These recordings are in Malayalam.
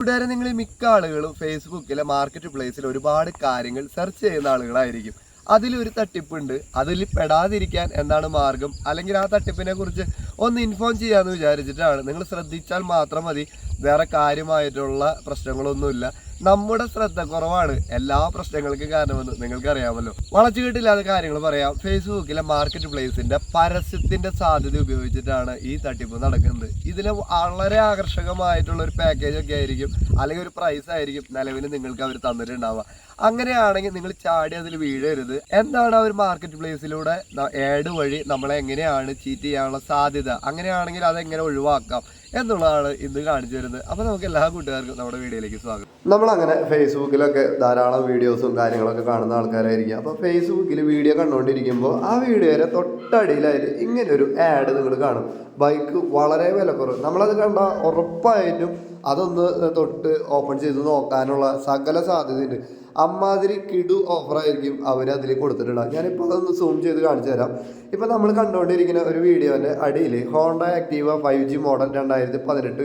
കൂട്ടുകാരെ നിങ്ങൾ മിക്ക ആളുകളും ഫേസ്ബുക്കിലെ മാർക്കറ്റ് പ്ലേസിൽ ഒരുപാട് കാര്യങ്ങൾ സെർച്ച് ചെയ്യുന്ന ആളുകളായിരിക്കും. അതിലൊരു തട്ടിപ്പുണ്ട് അതിൽ പെടാതിരിക്കാൻ എന്താണ് മാർഗം? അല്ലെങ്കിൽ ആ തട്ടിപ്പിനെ കുറിച്ച് ഒന്ന് ഇൻഫോം ചെയ്യാമെന്ന് വിചാരിച്ചിട്ടാണ്. നിങ്ങൾ ശ്രദ്ധിച്ചാൽ മാത്രം മതി. വേറെ കാര്യമായിട്ടുള്ള പ്രശ്നങ്ങളൊന്നുമില്ല. നമ്മുടെ ശ്രദ്ധ കുറവാണ്. എല്ലാ പ്രശ്നങ്ങൾക്കും കാരണമെന്ന് നിങ്ങൾക്ക് അറിയാമല്ലോ വളച്ചുകെട്ടില്ലാത്ത കാര്യങ്ങൾ പറയാം. ഫേസ്ബുക്കിലെ മാർക്കറ്റ് പ്ലേസിന്റെ പരസ്യത്തിന്റെ സാധ്യത ഉപയോഗിച്ചിട്ടാണ് ഈ തട്ടിപ്പ് നടക്കുന്നത്. ഇതിന് വളരെ ആകർഷകമായിട്ടുള്ള ഒരു പാക്കേജ് ഒക്കെ ആയിരിക്കും. അല്ലെങ്കിൽ ഒരു പ്രൈസ് ആയിരിക്കും നിലവിൽ നിങ്ങൾക്ക് അവർ തന്നിട്ടുണ്ടാവുക. അങ്ങനെയാണെങ്കിൽ നിങ്ങൾ ചാടി അതിൽ വീഴരുത്. എന്താണ് ആ ഒരു മാർക്കറ്റ് പ്ലേസിലൂടെ ഏഡ് വഴി നമ്മളെ എങ്ങനെയാണ് ചീറ്റ് ചെയ്യാനുള്ള സാധ്യത? അങ്ങനെയാണെങ്കിൽ അതെങ്ങനെ ഒഴിവാക്കാം? എന്നുള്ളതാണ് ഇന്ന് കാണിച്ചു തരുന്നത്. അപ്പോൾ നമുക്ക് എല്ലാ കൂട്ടുകാർക്കും നമ്മുടെ വീഡിയോയിലേക്ക് സ്വാഗതം. നമ്മൾ അങ്ങനെ ഫേസ്ബുക്കിലൊക്കെ ധാരാളം വീഡിയോസും കാര്യങ്ങളൊക്കെ കാണുന്ന ആൾക്കാരായിരിക്കും. അപ്പോൾ ഫേസ്ബുക്കിൽ വീഡിയോ കണ്ടുകൊണ്ടിരിക്കുമ്പോൾ ആ വീഡിയോയുടെ തൊട്ടടിയിലായിട്ട് ഇങ്ങനെ ഒരു ആഡ് നിങ്ങൾ കാണും. ബൈക്ക് വളരെ വിലക്കുറവ്. നമ്മളത് കണ്ട ഉറപ്പായിട്ടും അതൊന്ന് തൊട്ട് ഓപ്പൺ ചെയ്ത് നോക്കാനുള്ള സകല സാധ്യതയുണ്ട്. അമ്മാതിരി കിടു ഓഫറായിരിക്കും അവർ അതിൽ കൊടുത്തിട്ടുണ്ടാകും ഞാനിപ്പോൾ അതൊന്ന് സൂം ചെയ്ത് കാണിച്ചു തരാം. ഇപ്പോൾ നമ്മൾ കണ്ടുകൊണ്ടിരിക്കുന്ന ഒരു വീഡിയോന്റെ അടിയിൽ Honda Activa five G model രണ്ടായിരത്തി പതിനെട്ട്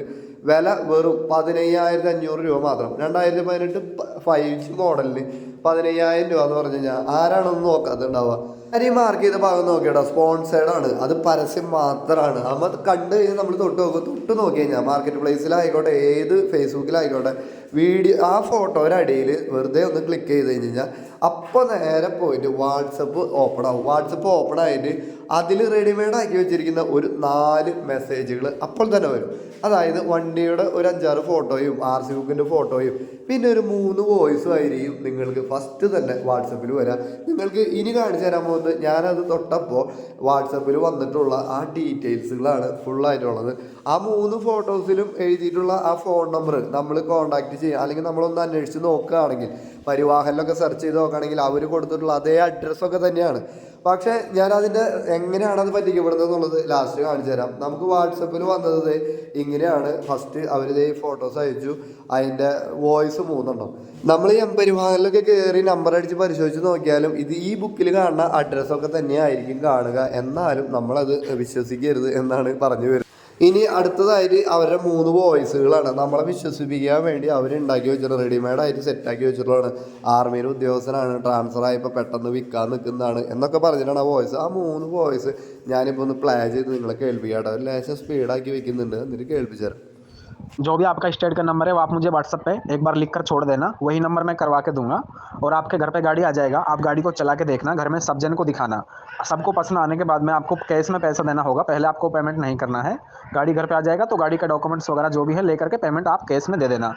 വില വെറും പതിനയ്യായിരത്തി അഞ്ഞൂറ് രൂപ മാത്രം. രണ്ടായിരത്തി പതിനെട്ട് ഫൈവ് ജി മോഡലിന് പതിനയ്യായിരം രൂപ എന്ന് പറഞ്ഞു കഴിഞ്ഞാൽ ആരാണൊന്നും നോക്കാത്തുണ്ടാവുക ഈ മാർക്ക് ചെയ്ത ഭാഗം നോക്കിയടാ സ്പോൺസേഡ് ആണ്. അത് പരസ്യം മാത്രമാണ് നമ്മൾ കണ്ടു കഴിഞ്ഞാൽ നമ്മൾ തൊട്ട് നോക്കും. തൊട്ട് നോക്കി കഴിഞ്ഞാൽ മാർക്കറ്റ് പ്ലേസിലായിക്കോട്ടെ ഏത് ഫേസ്ബുക്കിലായിക്കോട്ടെ വീഡിയോ ആ ഫോട്ടോയുടെ അടിയിൽ വെറുതെ ഒന്ന് ക്ലിക്ക് ചെയ്ത് കഴിഞ്ഞ് കഴിഞ്ഞാൽ അപ്പോൾ നേരെ പോയിട്ട് വാട്സപ്പ് ഓപ്പൺ ആവും. വാട്സപ്പ് ഓപ്പൺ ആയിട്ട് അതിൽ റെഡിമെയ്ഡ് ആക്കി വെച്ചിരിക്കുന്ന ഒരു നാല് മെസ്സേജുകൾ അപ്പോൾ തന്നെ വരും. അതായത് വണ്ടിയുടെ ഒരു അഞ്ചാറ് ഫോട്ടോയും ആർ സി ബുക്കിന്റെ ഫോട്ടോയും പിന്നെ ഒരു മൂന്ന് വോയിസും ആയിരിക്കും നിങ്ങൾക്ക് ഫസ്റ്റ് തന്നെ വാട്സപ്പിൽ വരാം. നിങ്ങൾക്ക് ഇനി കാണിച്ചു തരാൻ പോകുന്നത് ഞാനത് തൊട്ടപ്പോൾ വാട്സപ്പിൽ വന്നിട്ടുള്ള ആ ഡീറ്റെയിൽസുകളാണ് ഫുള്ളായിട്ടുള്ളത്. ആ മൂന്ന് ഫോട്ടോസിലും എഴുതിയിട്ടുള്ള ആ ഫോൺ നമ്പർ നമ്മൾ കോൺടാക്ട് ചെയ്യുക അല്ലെങ്കിൽ നമ്മളൊന്ന് അന്വേഷിച്ച് നോക്കുകയാണെങ്കിൽ പരിവാഹനിലൊക്കെ സെർച്ച് ചെയ്ത് നോക്കുകയാണെങ്കിൽ അവർ കൊടുത്തിട്ടുള്ള അതേ അഡ്രസ്സൊക്കെ തന്നെയാണ്. പക്ഷേ ഞാനതിന്റെ എങ്ങനെയാണ് അത് പറ്റിക്കപ്പെടുന്നത് എന്നുള്ളത് ലാസ്റ്റ് കാണിച്ചു തരാം. നമുക്ക് വാട്സപ്പിൽ വന്നത് ഇങ്ങനെയാണ്. ഫസ്റ്റ് അവർ ഈ ഫോട്ടോസ് അയച്ചു. അതിന്റെ വോയിസ് മൂന്നെണ്ണം. നമ്മൾ ഈ എംപരിവാഹനിലൊക്കെ കയറി നമ്പർ അടിച്ച് പരിശോധിച്ച് നോക്കിയാലും ഇത് ഈ ബുക്കിൽ കാണുന്ന അഡ്രസ്സൊക്കെ തന്നെയായിരിക്കും കാണുക. എന്നാലും നമ്മളത് വിശ്വസിക്കരുത് എന്നാണ് പറഞ്ഞു വരുന്നത്. ഇനി അടുത്തതായിട്ട് അവരുടെ മൂന്ന് വോയിസുകളാണ് നമ്മളെ വിശ്വസിപ്പിക്കാൻ വേണ്ടി അവർ ഉണ്ടാക്കി വെച്ചിട്ട് റെഡിമെയ്ഡ് ആയിട്ട് സെറ്റാക്കി വെച്ചിട്ടുള്ളതാണ്. ആർമിയിലെ ഉദ്യോഗസ്ഥനാണ്. ട്രാൻസ്ഫർ ആയപ്പോൾ പെട്ടെന്ന് വിൽക്കാൻ നിൽക്കുന്നതാണ് എന്നൊക്കെ പറഞ്ഞിട്ടാണ് ആ വോയിസ് ആ മൂന്ന് വോയിസ് ഞാനിപ്പോൾ ഒന്ന് പ്ലേ ചെയ്ത് നിങ്ങളെ കേൾപ്പിക്കാട്ടോ. ലേശം സ്പീഡാക്കി വെക്കുന്നുണ്ട്. എന്നിട്ട് കേൾപ്പിച്ചു തരാം जो भी आपका स्टेट का नंबर है, वो आप मुझे व्हाट्सअप पे एक बार लिख कर छोड़ देना। वही नंबर मैं करवा के दूँगा और आपके घर पे गाड़ी आ जाएगा। आप गाड़ी को चला के देखना, घर में सब जन को दिखाना। सबको पसंद आने के बाद में आपको कैश में पैसा देना होगा। पहले आपको पेमेंट नहीं करना है। गाड़ी घर पर आ जाएगा तो गाड़ी का डॉक्यूमेंट्स वगैरह जो भी है, लेकर के पेमेंट आप कैश में दे देना।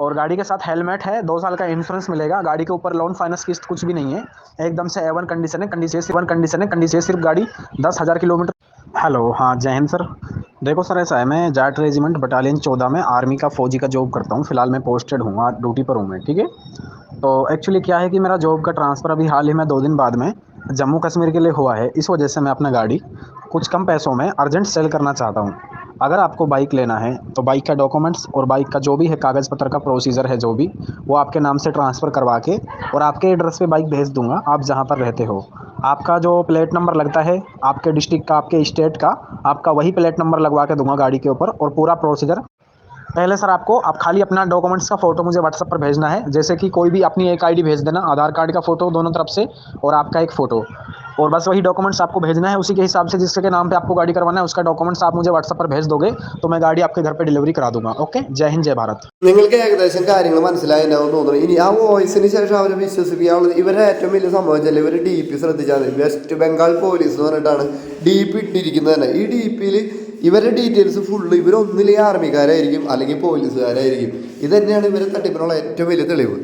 और गाड़ी के साथ हेलमेट है, दो साल का इंश्योरेंस मिलेगा। गाड़ी के ऊपर लोन फाइनेंस किस्त कुछ भी नहीं है। एकदम से एवन कंडीशन है कंडीशन कंडीशन है कंडीशन सिर्फ़ गाड़ी दस हज़ार किलोमीटर। हेलो हाँ जय हिंद सर देखो सर, ऐसा है, मैं जाट रेजिमेंट बटालियन चौदह में आर्मी का फौजी का जॉब करता हूँ। फ़िलहाल मैं पोस्टेड हूँ ड्यूटी पर हूँ मैं, ठीक है? तो एक्चुअली क्या है कि मेरा जॉब का ट्रांसफ़र अभी हाल ही में दो दिन बाद में जम्मू कश्मीर के लिए हुआ है। इस वजह से मैं अपना गाड़ी कुछ कम पैसों में अर्जेंट सेल करना चाहता हूँ। अगर आपको बाइक लेना है तो बाइक का डॉक्यूमेंट्स और बाइक का जो भी है, कागज़ पत्र का प्रोसीजर है, जो भी, वो आपके नाम से ट्रांसफ़र करवा के और आपके एड्रेस पे बाइक भेज दूँगा, आप जहाँ पर रहते हो। आपका जो प्लेट नंबर लगता है, आपके डिस्ट्रिक्ट का, आपके स्टेट का, आपका वही प्लेट नंबर लगवा के दूँगा गाड़ी के ऊपर और पूरा प्रोसीजर पहले सर आपको, आप खाली अपना डॉक्यूमेंट्स का फ़ोटो मुझे व्हाट्सअप पर भेजना है। जैसे कि कोई भी अपनी एक आईडी भेज देना, आधार कार्ड का फ़ोटो दोनों तरफ़ से और आपका एक फ़ोटो और बस वही डॉक्यूमेंट्स आपको भेजना है उसी के हिसाब से जिसके नाम पे आपको गाड़ी करवाना है उसका डॉक्यूमेंट्स आप मुझे व्हाट्सएप पर भेज दोगे तो मैं गाड़ी आपके घर पे डिलीवरी करा दूंगा ओके जय हिंद जय भारत നിങ്ങൾക്ക് ഏകദേശം കാര്യങ്ങൾ മനസ്സിലായിട്ടുണ്ടാവും തോന്നുന്നു ഇനി ആ വോയിസിന് ശേഷം അവരെ വിശ്വസിപ്പിക്കാനുള്ളത് ഇവരുടെ ഏറ്റവും വലിയ സംഭവം വെച്ചാൽ ഇവർ ഡി പി ശ്രദ്ധിച്ചാൽ മതി വെസ്റ്റ് ബംഗാൾ പോലീസ് എന്ന് പറഞ്ഞിട്ടാണ് ഡി പി ഇട്ടിരിക്കുന്നത് തന്നെ ഈ ഡി പിയിൽ ഇവരുടെ ഡീറ്റെയിൽസ് ഫുള്ള് ഇവരൊന്നിലെ ആർമിക്കാരായിരിക്കും അല്ലെങ്കിൽ പോലീസുകാരായിരിക്കും ഇത് തന്നെയാണ് ഇവരെ തട്ടിപ്പിനുള്ള ഏറ്റവും വലിയ തെളിവ്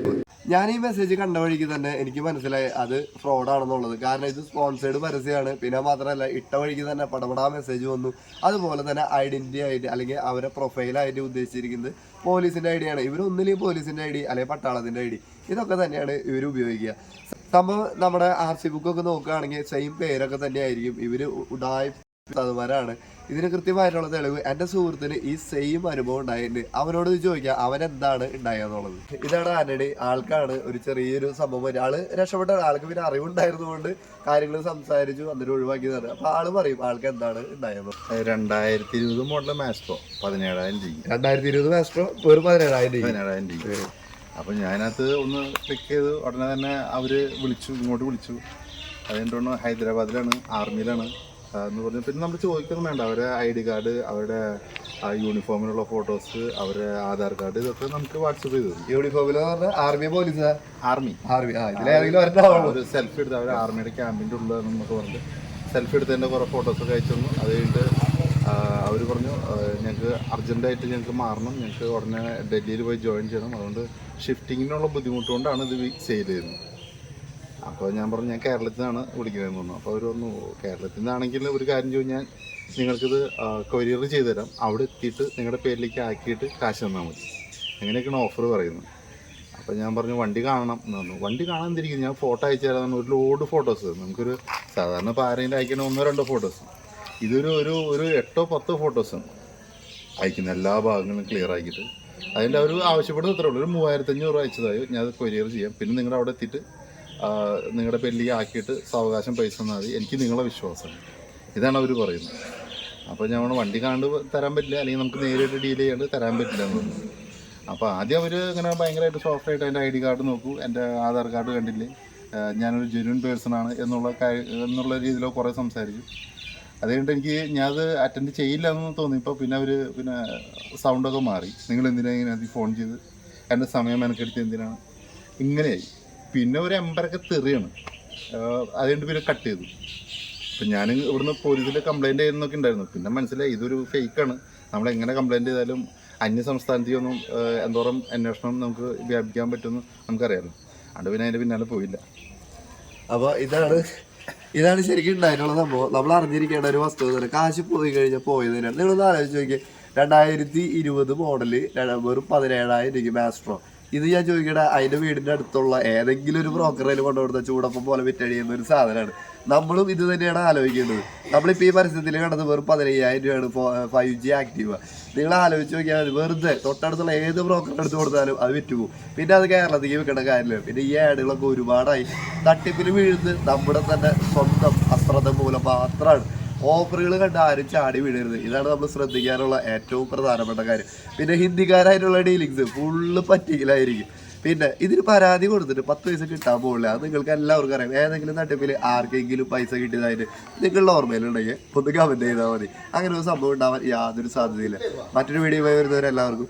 ഞാൻ ഈ മെസ്സേജ് കണ്ട വഴിക്ക് തന്നെ എനിക്ക് മനസ്സിലായി അത് ഫ്രോഡാണെന്നുള്ളത് കാരണം ഇത് സ്പോൺസേഡ് പരസ്യമാണ്. പിന്നെ മാത്രമല്ല ഇട്ട വഴിക്ക് തന്നെ പടപടാ മെസ്സേജ് വന്നു. അതുപോലെ തന്നെ ഐഡന്റിറ്റി ആയിട്ട് അല്ലെങ്കിൽ അവരെ പ്രൊഫൈലായിട്ട് ഉദ്ദേശിച്ചിരിക്കുന്നത് പോലീസിന്റെ ഐ ഡിയാണ് ഇവരൊന്നില്ലെങ്കിൽ പോലീസിന്റെ ഐ ഡി അല്ലെങ്കിൽ പട്ടാളത്തിന്റെ ഐ ഡി ഇതൊക്കെ തന്നെയാണ് ഇവർ ഉപയോഗിക്കുക. സംഭവം നമ്മുടെ ആർ സി ബുക്കൊക്കെ നോക്കുകയാണെങ്കിൽ സെയിം പേരൊക്കെ തന്നെയായിരിക്കും ഇവർ ഉഡായി അതുമാരാണ് ഇതിന് കൃത്യമായിട്ടുള്ള തെളിവ് എന്റെ സുഹൃത്തിന് ഈ സെയിം അനുഭവം ഉണ്ടായിട്ടുണ്ട്. അവനോട് ചോദിക്കാം അവൻ എന്താണ് ഉണ്ടായെന്നുള്ളത് ഇതാണ് ആന്റണി. ആൾക്കാണ് ഒരു ചെറിയൊരു സംഭവം. ആൾ രക്ഷപ്പെട്ട ആൾക്ക് പിന്നെ അറിവുണ്ടായിരുന്നുകൊണ്ട് കാര്യങ്ങൾ സംസാരിച്ചു എന്നിട്ട് ഒഴിവാക്കിയതാണ്. അപ്പൊ ആൾ പറയും ആൾക്ക് എന്താണ് ഉണ്ടായത്? രണ്ടായിരത്തി ഇരുപത് മോഡൽ മാസ്ട്രോ പതിനേഴായിരം രൂപ രണ്ടായിരത്തി ഇരുപത് മാസ്ട്രോ ഒരു പതിനേഴായിരം രൂപ പതിനേഴായിരം രൂപ അപ്പൊ ഞാനത് ഒന്ന് ക്ലിക്ക് ചെയ്ത് ഉടനെ തന്നെ അവർ വിളിച്ചു ഇങ്ങോട്ട് വിളിച്ചു. അതുകൊണ്ടാണ് ഹൈദരാബാദിലാണ് ആർമിയിലാണ്. എന്ന് പറഞ്ഞു. പിന്നെ നമ്മൾ ചോദിക്കുന്നത് വേണ്ട അവരെ ഐ ഡി കാർഡ് അവരുടെ ആ യൂണിഫോമിലുള്ള ഫോട്ടോസ് അവരുടെ ആധാർ കാർഡ് ഇതൊക്കെ നമുക്ക് വാട്സപ്പ് ചെയ്തു യൂണിഫോമിൽ ആർമി പോലീസ്? ആർമി. ആർമി ഒരു സെൽഫി എടുത്ത് അവരുടെ ആർമിയുടെ ക്യാമ്പിന്റെ ഉള്ളിൽ നമുക്ക് പറഞ്ഞു സെൽഫി എടുത്തതിന്റെ കുറേ ഫോട്ടോസൊക്കെ അയച്ചു തന്നു. അത് കഴിഞ്ഞിട്ട് അവർ പറഞ്ഞു ഞങ്ങൾക്ക് അർജന്റായിട്ട് ഞങ്ങൾക്ക് മാറണം. ഞങ്ങൾക്ക് ഉടനെ ഡൽഹിയിൽ പോയി ജോയിൻ ചെയ്യണം. അതുകൊണ്ട് ഷിഫ്റ്റിങ്ങിനുള്ള ബുദ്ധിമുട്ടുകൊണ്ടാണ് ഇത് സെയിൽ ചെയ്യുന്നത്. അപ്പോൾ ഞാൻ പറഞ്ഞു ഞാൻ കേരളത്തിൽ നിന്നാണ് വിളിക്കുന്നതെന്ന് പറഞ്ഞു. അപ്പോൾ അവർ പറഞ്ഞു കേരളത്തിൽ നിന്നാണെങ്കിൽ ഒരു കാര്യം ചോദിച്ചാൽ നിങ്ങൾക്കിത് കൊരിയർ ചെയ്തു തരാം. അവിടെ എത്തിയിട്ട് നിങ്ങളുടെ പേരിലേക്ക് ആക്കിയിട്ട് കാശ് തന്നാൽ മതി. അങ്ങനെയൊക്കെയാണ് ഓഫർ പറയുന്നത്. അപ്പോൾ ഞാൻ പറഞ്ഞു വണ്ടി കാണണം. എന്ന് പറഞ്ഞു. വണ്ടി കാണാൻ തിരിക്കും ഞാൻ ഫോട്ടോ അയച്ചു ഒരു ലോഡ് ഫോട്ടോസ് നമുക്കൊരു സാധാരണ പാരയിൽ അയക്കുന്ന ഒന്നോ രണ്ടോ ഫോട്ടോസ് ഇതൊരു ഒരു ഒരു എട്ടോ പത്തോ ഫോട്ടോസാണ് അയക്കുന്ന എല്ലാ ഭാഗങ്ങളും ക്ലിയർ ആക്കിയിട്ട്. അതിന്റെ അവർ ആവശ്യപ്പെടുന്നത് ഇത്രയുള്ളൂ ഒരു മൂവായിരത്തഞ്ഞൂറ് അയച്ചതായി. ഞാൻ അത് കൊരിയർ ചെയ്യാം. പിന്നെ നിങ്ങൾ അവിടെ എത്തിയിട്ട് നിങ്ങളുടെ പെല്ലിക്ക് ആക്കിയിട്ട് സാവകാശം പൈസ തന്നാൽ മതി. എനിക്ക് നിങ്ങളെ വിശ്വാസമാണ് ഇതാണ് അവർ പറയുന്നത്. അപ്പോൾ ഞങ്ങൾ വണ്ടി കാണാണ്ട് തരാൻ പറ്റില്ല അല്ലെങ്കിൽ നമുക്ക് നേരിട്ട് ഡീൽ ചെയ്യാണ്ട് തരാൻ പറ്റില്ല എന്ന് പറഞ്ഞു അപ്പോൾ ആദ്യം അവർ ഇങ്ങനെ ഭയങ്കരമായിട്ട് സോഫ്റ്റ് ആയിട്ട് എന്റെ ഐ ഡി കാർഡ് നോക്കൂ. എന്റെ ആധാർ കാർഡ് കണ്ടില്ലേ? ഞാനൊരു ജെന്യൂൻ പേഴ്സണാണ് എന്നുള്ള എന്നുള്ള രീതിയിലോ കുറേ സംസാരിച്ചു. അതുകൊണ്ട് എനിക്ക് ഞാൻ അത് അറ്റൻഡ് ചെയ്യില്ല എന്ന് തോന്നിയപ്പോൾ പിന്നെ അവർ പിന്നെ സൗണ്ടൊക്കെ മാറി. നിങ്ങൾ എന്തിനാണ് അതിൽ ഫോൺ ചെയ്ത്? എന്റെ സമയം മെനക്കെടുത്ത് എന്തിനാണ്? ഇങ്ങനെയായി. പിന്നെ ഒരു എമ്പരൊക്കെ തെറിയാണ്. അതുകൊണ്ട് പിന്നെ കട്ട് ചെയ്തു. അപ്പം ഞാൻ ഇവിടുന്ന് പോലീസിൽ കംപ്ലൈന്റ് ചെയ്യുന്നൊക്കെ ഉണ്ടായിരുന്നു. പിന്നെ മനസ്സിലായി ഇതൊരു ഫേക്കാണ് നമ്മൾ എങ്ങനെ കംപ്ലൈന്റ് ചെയ്താലും അന്യ സംസ്ഥാനത്തേക്കൊന്നും എന്തോരം അന്വേഷണം നമുക്ക് വ്യാപിക്കാൻ പറ്റുമെന്ന് നമുക്കറിയാമല്ലോ അതുകൊണ്ട് പിന്നെ അതിന്റെ പിന്നാലെ പോയില്ല. അപ്പോൾ ഇതാണ് ഇതാണ് ശരിക്കും ഉണ്ടായിട്ടുള്ള സംഭവം. നമ്മൾ അറിഞ്ഞിരിക്കേണ്ട ഒരു വസ്തു തന്നെ കാശ് പോയി കഴിഞ്ഞാൽ പോയതിനാണ്. നിങ്ങളൊന്ന് ആലോചിച്ച് നോക്കിയാൽ രണ്ടായിരത്തി ഇരുപത് മോഡൽ വെറും പതിനേഴായിരം രൂപയ്ക്ക് മാസ്ട്രോ ഇത് ഞാൻ ചോദിക്കട്ടെ അതിന്റെ വീടിന്റെ അടുത്തുള്ള ഏതെങ്കിലും ഒരു ബ്രോക്കറിൽ കൊണ്ടുകൊടുത്ത ചൂടപ്പം പോലെ വിറ്റഴിയുന്ന ഒരു സാധനമാണ് നമ്മളും ഇത് തന്നെയാണ് ആലോചിക്കേണ്ടത്. നമ്മളിപ്പോൾ ഈ പരസ്യത്തിൽ കണ്ടത് വെറും പതിനയ്യായിരം രൂപയാണ് ഫൈവ് ജി ആക്റ്റീവ് നിങ്ങൾ ആലോചിച്ച് നോക്കിയാൽ മതി വെറുതെ തൊട്ടടുത്തുള്ള ഏത് ബ്രോക്കറിന്റെ അടുത്ത് കൊടുത്താലും അത് വിറ്റുപോകും. പിന്നെ അത് കേരളത്തിലേക്ക് വെക്കേണ്ട കാര്യമില്ല. പിന്നെ ഈ ആഡുകളൊക്കെ ഒരുപാടായി. തട്ടിപ്പിൽ വീഴുന്നത് നമ്മുടെ തന്നെ സ്വന്തം അശ്രദ്ധ മൂലം മാത്രമാണ്. ഓഫറുകൾ കണ്ട് ആരും ചാടി വീഴരുത്. ഇതാണ് നമ്മൾ ശ്രദ്ധിക്കാനുള്ള ഏറ്റവും പ്രധാനപ്പെട്ട കാര്യം. പിന്നെ ഹിന്ദിക്കാരായിട്ടുള്ള ഡീലിങ്സ് ഫുള്ള് പറ്റിക്കലായിരിക്കും. പിന്നെ ഇതിന് പരാതി കൊടുത്തിട്ട് പത്ത് പൈസ കിട്ടാൻ പോകില്ല അത് നിങ്ങൾക്ക് എല്ലാവർക്കും അറിയാം. ഏതെങ്കിലും തട്ടിപ്പിൽ ആർക്കെങ്കിലും പൈസ കിട്ടിയതായിട്ട് നിങ്ങളുടെ ഓർമ്മയിലുണ്ടെങ്കിൽ ഒന്ന് കമന്റ് ചെയ്താൽ മതി. അങ്ങനെ ഒരു സംഭവം ഉണ്ടാവാൻ യാതൊരു സാധ്യതയില്ല. മറ്റൊരു വീഡിയോ വരുന്നവരെല്ലാവർക്കും